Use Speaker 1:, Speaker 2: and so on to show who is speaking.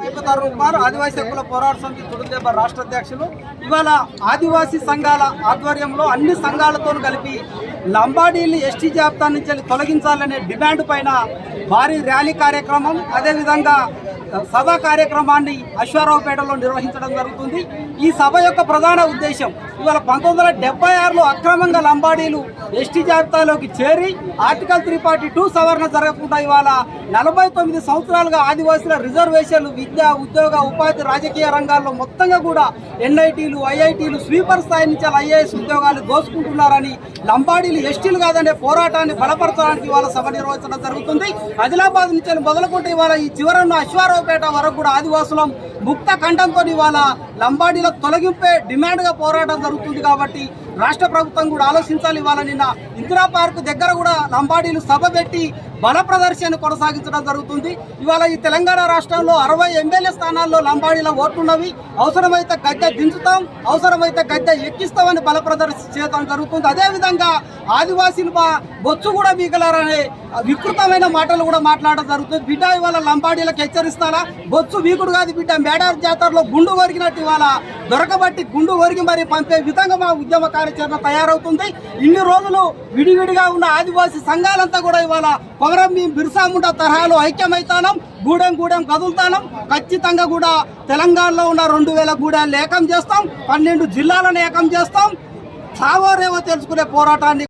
Speaker 1: వైపుతారు కుమార్ ఆదివాసీ హక్కుల పోరాట సమితి తుడుదేబ రాష్ట్ర అధ్యక్షులు. ఇవాళ ఆదివాసీ సంఘాల ఆధ్వర్యంలో అన్ని సంఘాలతో కలిపి లంబాడీలు ఎస్టీ జాబితా నుంచి తొలగించాలనే డిమాండ్ పైన భారీ ర్యాలీ కార్యక్రమం అదేవిధంగా సభ కార్యక్రమాన్ని అశ్వారావుపేటలో నిర్వహించడం జరుగుతుంది. ఈ సభ యొక్క ప్రధాన ఉద్దేశం ఇవాళ పంతొమ్మిది వందల డెబ్బై ఆరులో అక్రమంగా లంబాడీలు ఎస్టీ జాబితాలోకి చేరి ఆర్టికల్ త్రీ ఫార్టీ టూ సవరణ జరగకుండా ఇవాళ నలభై తొమ్మిది సంవత్సరాలుగా ఆదివాసుల రిజర్వేషన్లు విద్య ఉద్యోగ ఉపాధి రాజకీయ రంగాల్లో మొత్తంగా కూడా ఎన్ఐటీలు ఐఐటీలు స్వీపర్ స్థాయి నుంచి ఐఏఎస్ ఉద్యోగాలు దోచుకుంటున్నారని లంబాడీలు ఎస్టీలు కాదనే పోరాటాన్ని బలపరచడానికి ఇవాళ సభ నిర్వహించడం జరుగుతుంది. ఆదిలాబాద్ నుంచి మొదలుకుంటే ఇవాళ ఈ చివరన్న అశ్వారావుపేట వరకు కూడా ఆదివాసులం ముక్త ఖండంతో ఇవాళ లంబాడీల తొలగింపే డిమాండ్గా పోరాటం జరుగుతుంది కాబట్టి రాష్ట్ర ప్రభుత్వం కూడా ఆలోచించాలి. ఇవాళ నిన్న ఇందిరా పార్క్ దగ్గర కూడా లంబాడీలు సభ పెట్టి బల ప్రదర్శన కొనసాగించడం జరుగుతుంది. ఇవాళ ఈ తెలంగాణ రాష్ట్రంలో అరవై ఎమ్మెల్యే స్థానాల్లో లంబాడీల ఓట్లున్నవి అవసరమైతే గద్దె దించుతాం అవసరమైతే గద్దె ఎక్కిస్తామని బల ప్రదర్శన చేయడం జరుగుతుంది. అదేవిధంగా ఆదివాసీలు బొచ్చు కూడా మిగలరనే వికృతమైన మాటలు కూడా మాట్లాడడం జరుగుతుంది. బిడ్డ ఇవాళ లంబాడీలకు హెచ్చరిస్తారా? బొచ్చు వీకుడు కాదు బిడ్డ. మేడార్ జాతరలో గుండు కొరికినట్టు ఇవాళ దొరకబట్టి గుండు ఒరిగి మరి పంపే విధంగా మా ఉద్యమ కార్యాచరణ తయారవుతుంది. ఇన్ని రోజులు విడివిడిగా ఉన్న ఆదివాసీ సంఘాలంతా కూడా ఇవాళ కొమరం మేము బిర్సాముండ తరహాలో ఐక్యమైతానం గూడెం గూడెం కదులుతానం. ఖచ్చితంగా కూడా తెలంగాణలో ఉన్న రెండు వేల గూడెలు ఏకం చేస్తాం పన్నెండు జిల్లాలను ఏకం చేస్తాం. సావోరేవో తెలుసుకునే పోరాటాన్ని